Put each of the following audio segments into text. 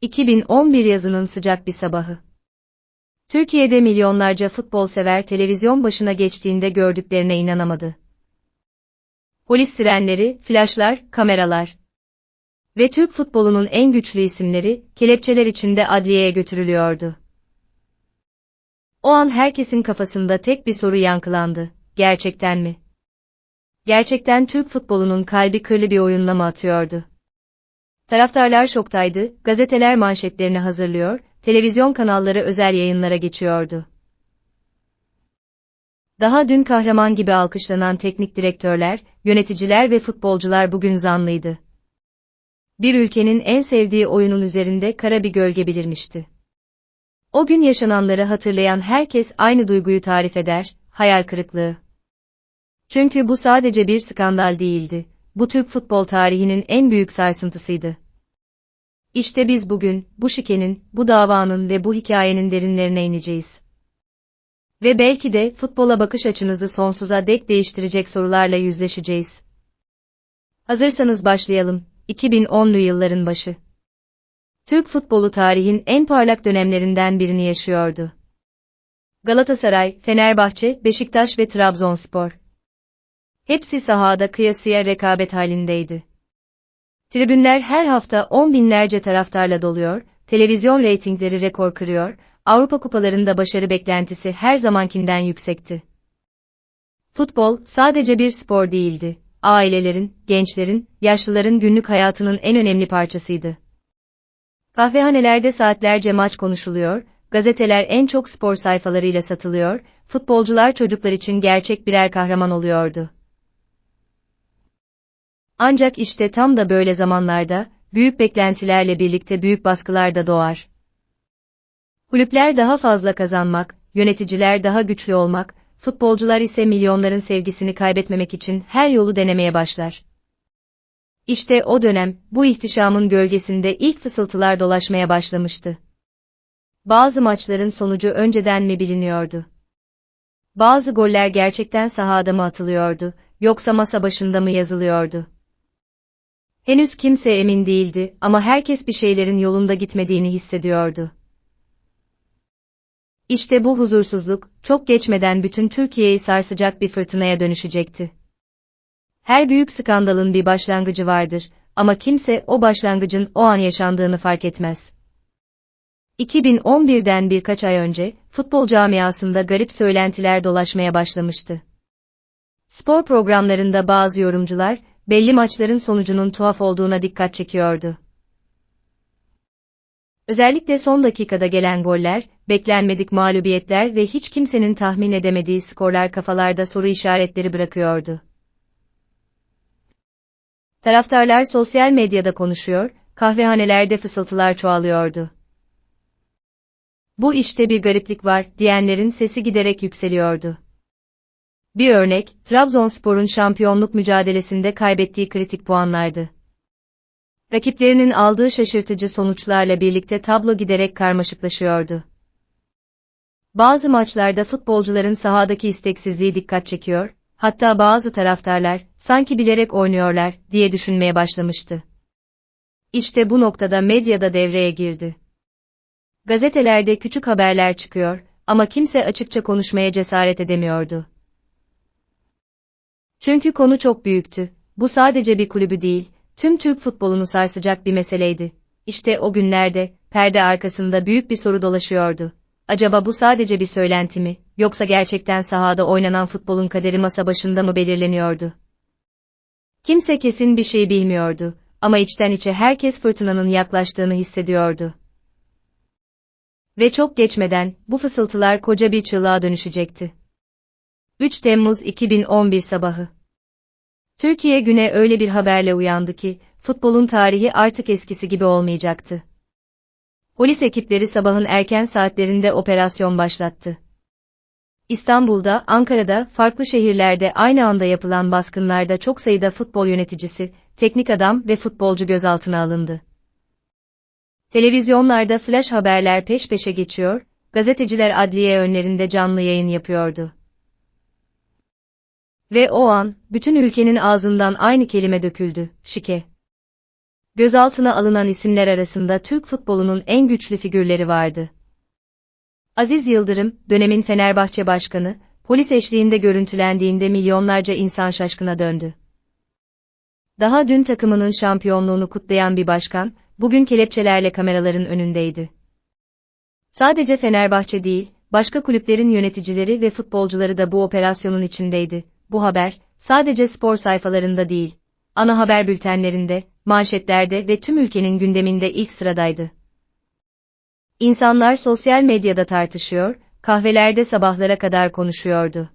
2011 yazının sıcak bir sabahı. Türkiye'de milyonlarca futbol sever televizyon başına geçtiğinde gördüklerine inanamadı. Polis sirenleri, flaşlar, kameralar ve Türk futbolunun en güçlü isimleri kelepçeler içinde adliyeye götürülüyordu. O an herkesin kafasında tek bir soru yankılandı. Gerçekten mi? Gerçekten Türk futbolunun kalbi kırlı bir oyunla mı atıyordu? Taraftarlar şoktaydı, gazeteler manşetlerini hazırlıyor, televizyon kanalları özel yayınlara geçiyordu. Daha dün kahraman gibi alkışlanan teknik direktörler, yöneticiler ve futbolcular bugün zanlıydı. Bir ülkenin en sevdiği oyunun üzerinde kara bir gölge belirmişti. O gün yaşananları hatırlayan herkes aynı duyguyu tarif eder, hayal kırıklığı. Çünkü bu sadece bir skandal değildi, bu Türk futbol tarihinin en büyük sarsıntısıydı. İşte biz bugün, bu şikenin, bu davanın ve bu hikayenin derinlerine ineceğiz. Ve belki de futbola bakış açınızı sonsuza dek değiştirecek sorularla yüzleşeceğiz. Hazırsanız başlayalım, 2010'lu yılların başı. Türk futbolu tarihin en parlak dönemlerinden birini yaşıyordu. Galatasaray, Fenerbahçe, Beşiktaş ve Trabzonspor. Hepsi sahada kıyasıya rekabet halindeydi. Tribünler her hafta on binlerce taraftarla doluyor, televizyon reytingleri rekor kırıyor, Avrupa kupalarında başarı beklentisi her zamankinden yüksekti. Futbol sadece bir spor değildi. Ailelerin, gençlerin, yaşlıların günlük hayatının en önemli parçasıydı. Kahvehanelerde saatlerce maç konuşuluyor, gazeteler en çok spor sayfalarıyla satılıyor, futbolcular çocuklar için gerçek birer kahraman oluyordu. Ancak işte tam da böyle zamanlarda, büyük beklentilerle birlikte büyük baskılar da doğar. Kulüpler daha fazla kazanmak, yöneticiler daha güçlü olmak, futbolcular ise milyonların sevgisini kaybetmemek için her yolu denemeye başlar. İşte o dönem, bu ihtişamın gölgesinde ilk fısıltılar dolaşmaya başlamıştı. Bazı maçların sonucu önceden mi biliniyordu? Bazı goller gerçekten sahada mı atılıyordu, yoksa masa başında mı yazılıyordu? Henüz kimse emin değildi ama herkes bir şeylerin yolunda gitmediğini hissediyordu. İşte bu huzursuzluk, çok geçmeden bütün Türkiye'yi sarsacak bir fırtınaya dönüşecekti. Her büyük skandalın bir başlangıcı vardır ama kimse o başlangıcın o an yaşandığını fark etmez. 2011'den birkaç ay önce, futbol camiasında garip söylentiler dolaşmaya başlamıştı. Spor programlarında bazı yorumcular, belli maçların sonucunun tuhaf olduğuna dikkat çekiyordu. Özellikle son dakikada gelen goller, beklenmedik mağlubiyetler ve hiç kimsenin tahmin edemediği skorlar kafalarda soru işaretleri bırakıyordu. Taraftarlar sosyal medyada konuşuyor, kahvehanelerde fısıltılar çoğalıyordu. Bu işte bir gariplik var, diyenlerin sesi giderek yükseliyordu. Bir örnek, Trabzonspor'un şampiyonluk mücadelesinde kaybettiği kritik puanlardı. Rakiplerinin aldığı şaşırtıcı sonuçlarla birlikte tablo giderek karmaşıklaşıyordu. Bazı maçlarda futbolcuların sahadaki isteksizliği dikkat çekiyor, hatta bazı taraftarlar, sanki bilerek oynuyorlar, diye düşünmeye başlamıştı. İşte bu noktada medyada devreye girdi. Gazetelerde küçük haberler çıkıyor, ama kimse açıkça konuşmaya cesaret edemiyordu. Çünkü konu çok büyüktü. Bu sadece bir kulübü değil, tüm Türk futbolunu sarsacak bir meseleydi. İşte o günlerde, perde arkasında büyük bir soru dolaşıyordu. Acaba bu sadece bir söylenti mi, yoksa gerçekten sahada oynanan futbolun kaderi masa başında mı belirleniyordu? Kimse kesin bir şey bilmiyordu, ama içten içe herkes fırtınanın yaklaştığını hissediyordu. Ve çok geçmeden, bu fısıltılar koca bir çığlığa dönüşecekti. 3 Temmuz 2011 sabahı. Türkiye güne öyle bir haberle uyandı ki, futbolun tarihi artık eskisi gibi olmayacaktı. Polis ekipleri sabahın erken saatlerinde operasyon başlattı. İstanbul'da, Ankara'da, farklı şehirlerde aynı anda yapılan baskınlarda çok sayıda futbol yöneticisi, teknik adam ve futbolcu gözaltına alındı. Televizyonlarda flash haberler peş peşe geçiyor, gazeteciler adliye önlerinde canlı yayın yapıyordu. Ve o an, bütün ülkenin ağzından aynı kelime döküldü, şike. Gözaltına alınan isimler arasında Türk futbolunun en güçlü figürleri vardı. Aziz Yıldırım, dönemin Fenerbahçe Başkanı, polis eşliğinde görüntülendiğinde milyonlarca insan şaşkına döndü. Daha dün takımının şampiyonluğunu kutlayan bir başkan, bugün kelepçelerle kameraların önündeydi. Sadece Fenerbahçe değil, başka kulüplerin yöneticileri ve futbolcuları da bu operasyonun içindeydi. Bu haber, sadece spor sayfalarında değil, ana haber bültenlerinde, manşetlerde ve tüm ülkenin gündeminde ilk sıradaydı. İnsanlar sosyal medyada tartışıyor, kahvelerde sabahlara kadar konuşuyordu.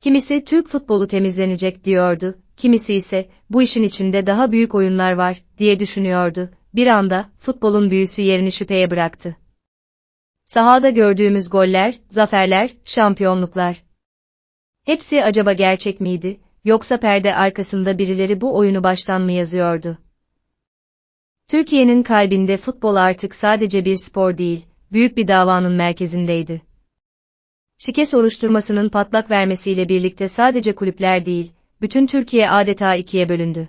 Kimisi Türk futbolu temizlenecek diyordu, kimisi ise bu işin içinde daha büyük oyunlar var diye düşünüyordu. Bir anda futbolun büyüsü yerini şüpheye bıraktı. Sahada gördüğümüz goller, zaferler, şampiyonluklar. Hepsi acaba gerçek miydi, yoksa perde arkasında birileri bu oyunu baştan mı yazıyordu? Türkiye'nin kalbinde futbol artık sadece bir spor değil, büyük bir davanın merkezindeydi. Şike soruşturmasının patlak vermesiyle birlikte sadece kulüpler değil, bütün Türkiye adeta ikiye bölündü.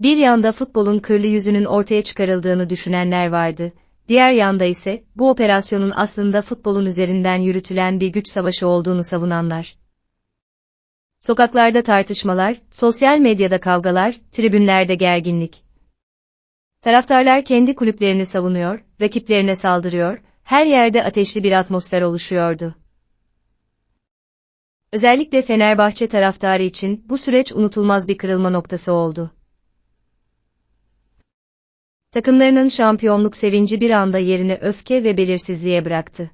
Bir yanda futbolun kırlı yüzünün ortaya çıkarıldığını düşünenler vardı, diğer yanda ise bu operasyonun aslında futbolun üzerinden yürütülen bir güç savaşı olduğunu savunanlar. Sokaklarda tartışmalar, sosyal medyada kavgalar, tribünlerde gerginlik. Taraftarlar kendi kulüplerini savunuyor, rakiplerine saldırıyor, her yerde ateşli bir atmosfer oluşuyordu. Özellikle Fenerbahçe taraftarı için bu süreç unutulmaz bir kırılma noktası oldu. Takımlarının şampiyonluk sevinci bir anda yerini öfke ve belirsizliğe bıraktı.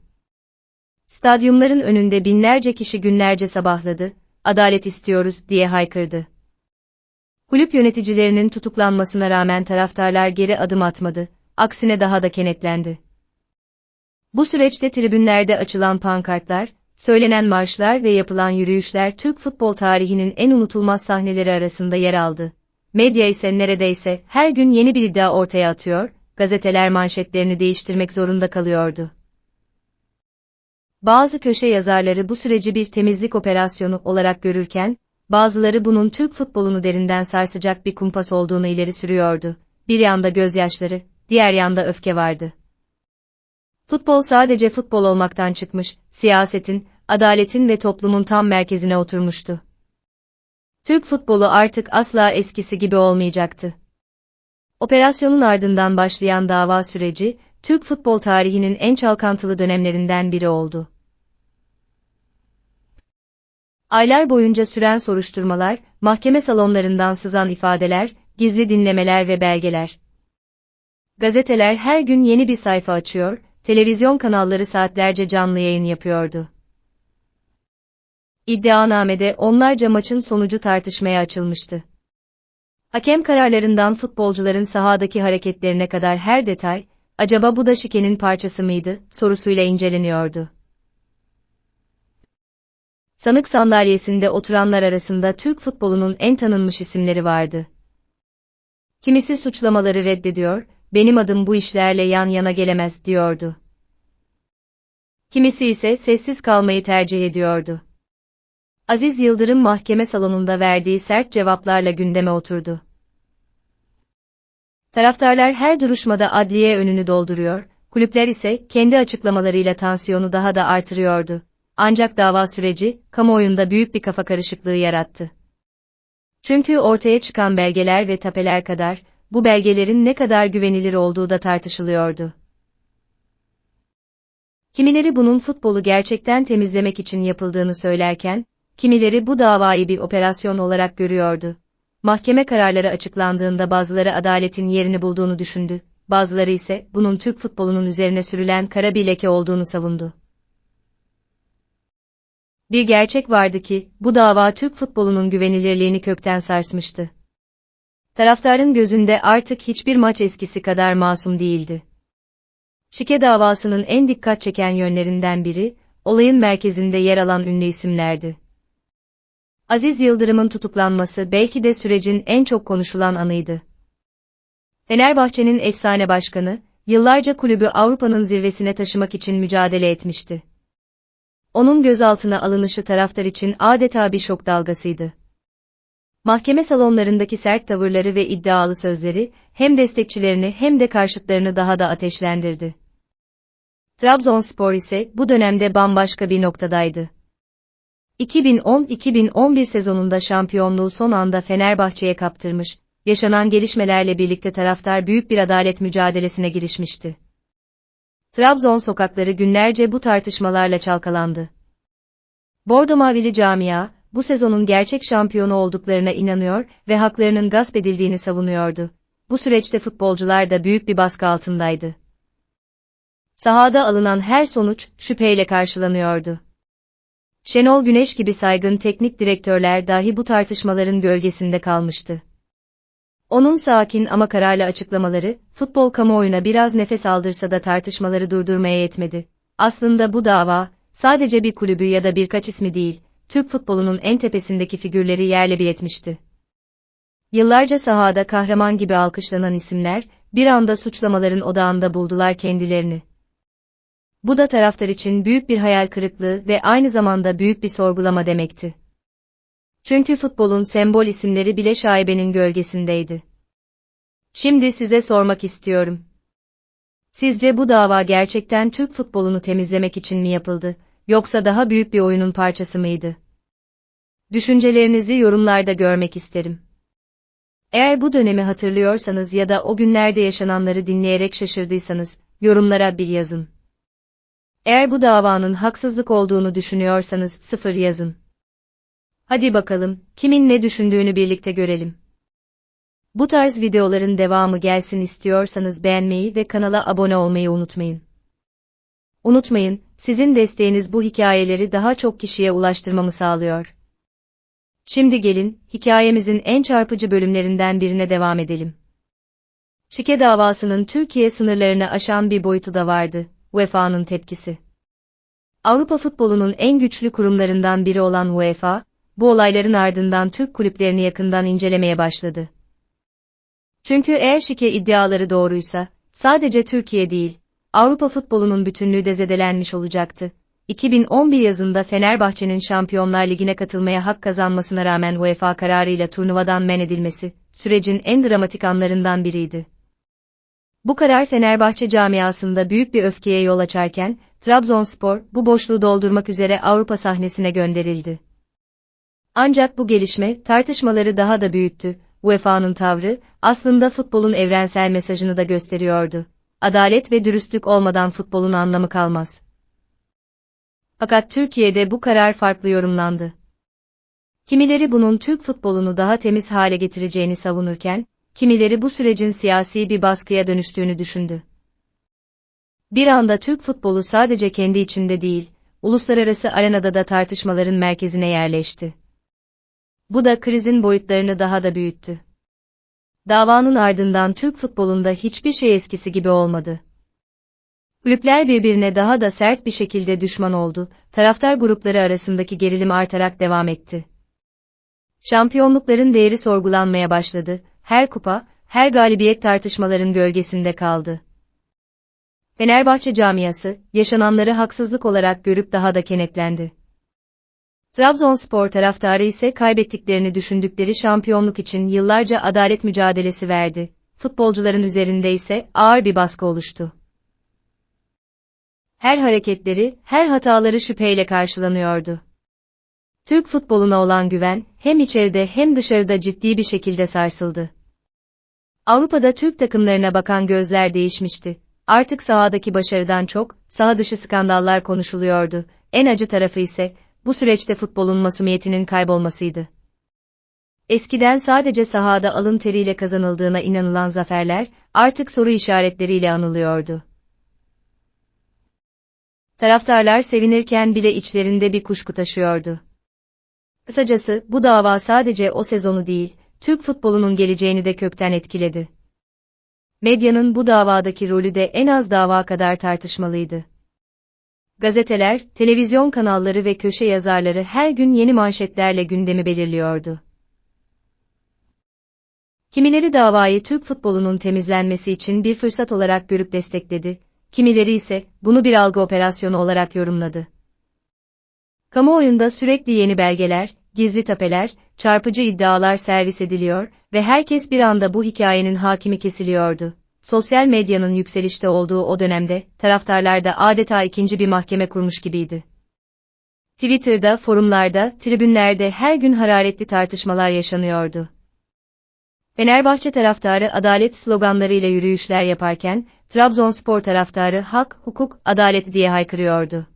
Stadyumların önünde binlerce kişi günlerce sabahladı, adalet istiyoruz diye haykırdı. Kulüp yöneticilerinin tutuklanmasına rağmen taraftarlar geri adım atmadı, aksine daha da kenetlendi. Bu süreçte tribünlerde açılan pankartlar, söylenen marşlar ve yapılan yürüyüşler Türk futbol tarihinin en unutulmaz sahneleri arasında yer aldı. Medya ise neredeyse her gün yeni bir iddia ortaya atıyor, gazeteler manşetlerini değiştirmek zorunda kalıyordu. Bazı köşe yazarları bu süreci bir temizlik operasyonu olarak görürken, bazıları bunun Türk futbolunu derinden sarsacak bir kumpas olduğunu ileri sürüyordu. Bir yanda gözyaşları, diğer yanda öfke vardı. Futbol sadece futbol olmaktan çıkmış, siyasetin, adaletin ve toplumun tam merkezine oturmuştu. Türk futbolu artık asla eskisi gibi olmayacaktı. Operasyonun ardından başlayan dava süreci, Türk futbol tarihinin en çalkantılı dönemlerinden biri oldu. Aylar boyunca süren soruşturmalar, mahkeme salonlarından sızan ifadeler, gizli dinlemeler ve belgeler. Gazeteler her gün yeni bir sayfa açıyor, televizyon kanalları saatlerce canlı yayın yapıyordu. İddianamede onlarca maçın sonucu tartışmaya açılmıştı. Hakem kararlarından futbolcuların sahadaki hareketlerine kadar her detay, acaba bu da şikenin parçası mıydı, sorusuyla inceleniyordu. Sanık sandalyesinde oturanlar arasında Türk futbolunun en tanınmış isimleri vardı. Kimisi suçlamaları reddediyor, benim adım bu işlerle yan yana gelemez diyordu. Kimisi ise sessiz kalmayı tercih ediyordu. Aziz Yıldırım mahkeme salonunda verdiği sert cevaplarla gündeme oturdu. Taraftarlar her duruşmada adliye önünü dolduruyor, kulüpler ise kendi açıklamalarıyla tansiyonu daha da artırıyordu. Ancak dava süreci, kamuoyunda büyük bir kafa karışıklığı yarattı. Çünkü ortaya çıkan belgeler ve tapeler kadar, bu belgelerin ne kadar güvenilir olduğu da tartışılıyordu. Kimileri bunun futbolu gerçekten temizlemek için yapıldığını söylerken, kimileri bu davayı bir operasyon olarak görüyordu. Mahkeme kararları açıklandığında bazıları adaletin yerini bulduğunu düşündü, bazıları ise bunun Türk futbolunun üzerine sürülen kara bir leke olduğunu savundu. Bir gerçek vardı ki, bu dava Türk futbolunun güvenilirliğini kökten sarsmıştı. Taraftarın gözünde artık hiçbir maç eskisi kadar masum değildi. Şike davasının en dikkat çeken yönlerinden biri, olayın merkezinde yer alan ünlü isimlerdi. Aziz Yıldırım'ın tutuklanması belki de sürecin en çok konuşulan anıydı. Fenerbahçe'nin efsane başkanı, yıllarca kulübü Avrupa'nın zirvesine taşımak için mücadele etmişti. Onun gözaltına alınışı taraftar için adeta bir şok dalgasıydı. Mahkeme salonlarındaki sert tavırları ve iddialı sözleri, hem destekçilerini hem de karşıtlarını daha da ateşlendirdi. Trabzonspor ise bu dönemde bambaşka bir noktadaydı. 2010-2011 sezonunda şampiyonluğu son anda Fenerbahçe'ye kaptırmış, yaşanan gelişmelerle birlikte taraftar büyük bir adalet mücadelesine girişmişti. Trabzon sokakları günlerce bu tartışmalarla çalkalandı. Bordo Mavili camia, bu sezonun gerçek şampiyonu olduklarına inanıyor ve haklarının gasp edildiğini savunuyordu. Bu süreçte futbolcular da büyük bir baskı altındaydı. Sahada alınan her sonuç şüpheyle karşılanıyordu. Şenol Güneş gibi saygın teknik direktörler dahi bu tartışmaların gölgesinde kalmıştı. Onun sakin ama kararlı açıklamaları, futbol kamuoyuna biraz nefes aldırsa da tartışmaları durdurmaya yetmedi. Aslında bu dava, sadece bir kulübü ya da birkaç ismi değil, Türk futbolunun en tepesindeki figürleri yerle bir etmişti. Yıllarca sahada kahraman gibi alkışlanan isimler, bir anda suçlamaların odağında buldular kendilerini. Bu da taraftar için büyük bir hayal kırıklığı ve aynı zamanda büyük bir sorgulama demekti. Çünkü futbolun sembol isimleri bile şaibenin gölgesindeydi. Şimdi size sormak istiyorum. Sizce bu dava gerçekten Türk futbolunu temizlemek için mi yapıldı, yoksa daha büyük bir oyunun parçası mıydı? Düşüncelerinizi yorumlarda görmek isterim. Eğer bu dönemi hatırlıyorsanız ya da o günlerde yaşananları dinleyerek şaşırdıysanız, yorumlara bir yazın. Eğer bu davanın haksızlık olduğunu düşünüyorsanız sıfır yazın. Hadi bakalım, kimin ne düşündüğünü birlikte görelim. Bu tarz videoların devamı gelsin istiyorsanız beğenmeyi ve kanala abone olmayı unutmayın. Unutmayın, sizin desteğiniz bu hikayeleri daha çok kişiye ulaştırmamı sağlıyor. Şimdi gelin, hikayemizin en çarpıcı bölümlerinden birine devam edelim. Şike davasının Türkiye sınırlarını aşan bir boyutu da vardı, UEFA'nın tepkisi. Avrupa futbolunun en güçlü kurumlarından biri olan UEFA, bu olayların ardından Türk kulüplerini yakından incelemeye başladı. Çünkü eğer şike iddiaları doğruysa, sadece Türkiye değil, Avrupa futbolunun bütünlüğü de zedelenmiş olacaktı. 2011 yazında Fenerbahçe'nin Şampiyonlar Ligi'ne katılmaya hak kazanmasına rağmen UEFA kararıyla turnuvadan men edilmesi, sürecin en dramatik anlarından biriydi. Bu karar Fenerbahçe camiasında büyük bir öfkeye yol açarken, Trabzonspor, bu boşluğu doldurmak üzere Avrupa sahnesine gönderildi. Ancak bu gelişme, tartışmaları daha da büyüttü. UEFA'nın tavrı, aslında futbolun evrensel mesajını da gösteriyordu. Adalet ve dürüstlük olmadan futbolun anlamı kalmaz. Fakat Türkiye'de bu karar farklı yorumlandı. Kimileri bunun Türk futbolunu daha temiz hale getireceğini savunurken, kimileri bu sürecin siyasi bir baskıya dönüştüğünü düşündü. Bir anda Türk futbolu sadece kendi içinde değil, uluslararası arenada da tartışmaların merkezine yerleşti. Bu da krizin boyutlarını daha da büyüttü. Davanın ardından Türk futbolunda hiçbir şey eskisi gibi olmadı. Kulüpler birbirine daha da sert bir şekilde düşman oldu, taraftar grupları arasındaki gerilim artarak devam etti. Şampiyonlukların değeri sorgulanmaya başladı, her kupa, her galibiyet tartışmaların gölgesinde kaldı. Fenerbahçe camiası, yaşananları haksızlık olarak görüp daha da kenetlendi. Trabzonspor taraftarı ise kaybettiklerini düşündükleri şampiyonluk için yıllarca adalet mücadelesi verdi. Futbolcuların üzerinde ise ağır bir baskı oluştu. Her hareketleri, her hataları şüpheyle karşılanıyordu. Türk futboluna olan güven, hem içeride hem dışarıda ciddi bir şekilde sarsıldı. Avrupa'da Türk takımlarına bakan gözler değişmişti. Artık sahadaki başarıdan çok, saha dışı skandallar konuşuluyordu. En acı tarafı ise, bu süreçte futbolun masumiyetinin kaybolmasıydı. Eskiden sadece sahada alın teriyle kazanıldığına inanılan zaferler, artık soru işaretleriyle anılıyordu. Taraftarlar sevinirken bile içlerinde bir kuşku taşıyordu. Kısacası, bu dava sadece o sezonu değil, Türk futbolunun geleceğini de kökten etkiledi. Medyanın bu davadaki rolü de en az dava kadar tartışmalıydı. Gazeteler, televizyon kanalları ve köşe yazarları her gün yeni manşetlerle gündemi belirliyordu. Kimileri davayı Türk futbolunun temizlenmesi için bir fırsat olarak görüp destekledi, kimileri ise bunu bir algı operasyonu olarak yorumladı. Kamuoyunda sürekli yeni belgeler, gizli tapeler, çarpıcı iddialar servis ediliyor ve herkes bir anda bu hikayenin hakimi kesiliyordu. Sosyal medyanın yükselişte olduğu o dönemde, taraftarlar da adeta ikinci bir mahkeme kurmuş gibiydi. Twitter'da, forumlarda, tribünlerde her gün hararetli tartışmalar yaşanıyordu. Fenerbahçe taraftarı adalet sloganlarıyla yürüyüşler yaparken, Trabzonspor taraftarı hak, hukuk, adalet diye haykırıyordu.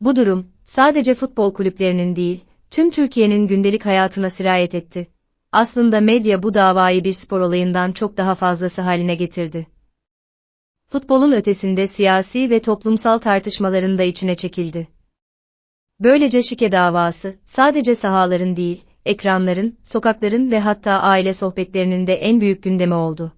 Bu durum, sadece futbol kulüplerinin değil, tüm Türkiye'nin gündelik hayatına sirayet etti. Aslında medya bu davayı bir spor olayından çok daha fazlası haline getirdi. Futbolun ötesinde siyasi ve toplumsal tartışmaların da içine çekildi. Böylece şike davası, sadece sahaların değil, ekranların, sokakların ve hatta aile sohbetlerinin de en büyük gündemi oldu.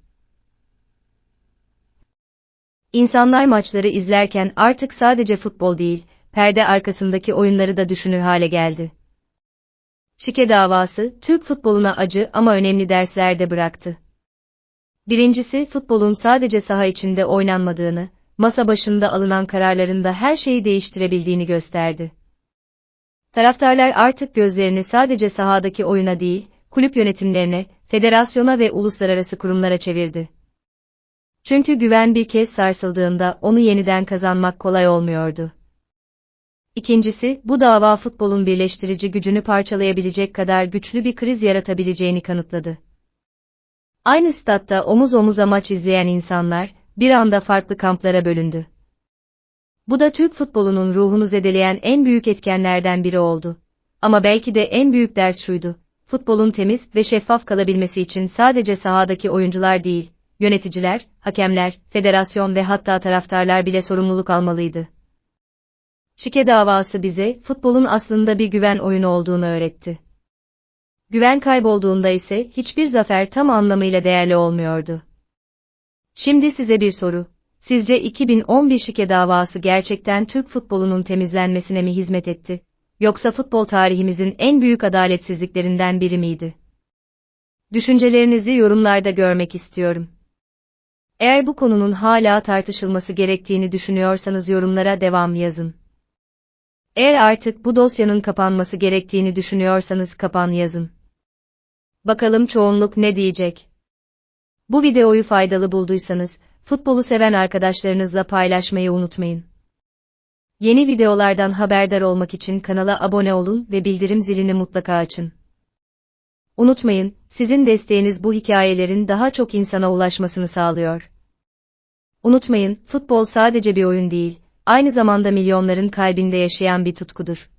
İnsanlar maçları izlerken artık sadece futbol değil, perde arkasındaki oyunları da düşünür hale geldi. Şike davası, Türk futboluna acı ama önemli dersler de bıraktı. Birincisi, futbolun sadece saha içinde oynanmadığını, masa başında alınan kararlarında her şeyi değiştirebildiğini gösterdi. Taraftarlar artık gözlerini sadece sahadaki oyuna değil, kulüp yönetimlerine, federasyona ve uluslararası kurumlara çevirdi. Çünkü güven bir kez sarsıldığında onu yeniden kazanmak kolay olmuyordu. İkincisi, bu dava futbolun birleştirici gücünü parçalayabilecek kadar güçlü bir kriz yaratabileceğini kanıtladı. Aynı statta omuz omuza maç izleyen insanlar, bir anda farklı kamplara bölündü. Bu da Türk futbolunun ruhunu zedeleyen en büyük etkenlerden biri oldu. Ama belki de en büyük ders şuydu. Futbolun temiz ve şeffaf kalabilmesi için sadece sahadaki oyuncular değil, yöneticiler, hakemler, federasyon ve hatta taraftarlar bile sorumluluk almalıydı. Şike davası bize, futbolun aslında bir güven oyunu olduğunu öğretti. Güven kaybolduğunda ise hiçbir zafer tam anlamıyla değerli olmuyordu. Şimdi size bir soru. Sizce 2011 şike davası gerçekten Türk futbolunun temizlenmesine mi hizmet etti? Yoksa futbol tarihimizin en büyük adaletsizliklerinden biri miydi? Düşüncelerinizi yorumlarda görmek istiyorum. Eğer bu konunun hala tartışılması gerektiğini düşünüyorsanız yorumlara devam yazın. Eğer artık bu dosyanın kapanması gerektiğini düşünüyorsanız kapan yazın. Bakalım çoğunluk ne diyecek? Bu videoyu faydalı bulduysanız, futbolu seven arkadaşlarınızla paylaşmayı unutmayın. Yeni videolardan haberdar olmak için kanala abone olun ve bildirim zilini mutlaka açın. Unutmayın, sizin desteğiniz bu hikayelerin daha çok insana ulaşmasını sağlıyor. Unutmayın, futbol sadece bir oyun değil, aynı zamanda milyonların kalbinde yaşayan bir tutkudur.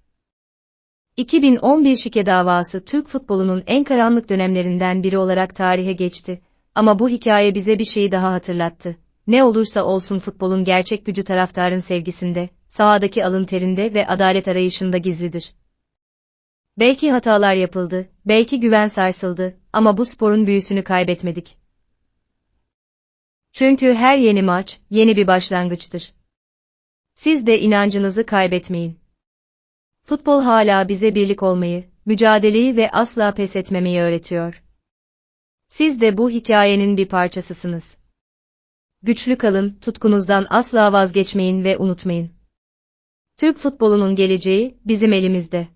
2011 şike davası Türk futbolunun en karanlık dönemlerinden biri olarak tarihe geçti. Ama bu hikaye bize bir şeyi daha hatırlattı. Ne olursa olsun futbolun gerçek gücü taraftarın sevgisinde, sahadaki alın terinde ve adalet arayışında gizlidir. Belki hatalar yapıldı, belki güven sarsıldı ama bu sporun büyüsünü kaybetmedik. Çünkü her yeni maç, yeni bir başlangıçtır. Siz de inancınızı kaybetmeyin. Futbol hala bize birlik olmayı, mücadeleyi ve asla pes etmemeyi öğretiyor. Siz de bu hikayenin bir parçasısınız. Güçlü kalın, tutkunuzdan asla vazgeçmeyin ve unutmayın. Türk futbolunun geleceği bizim elimizde.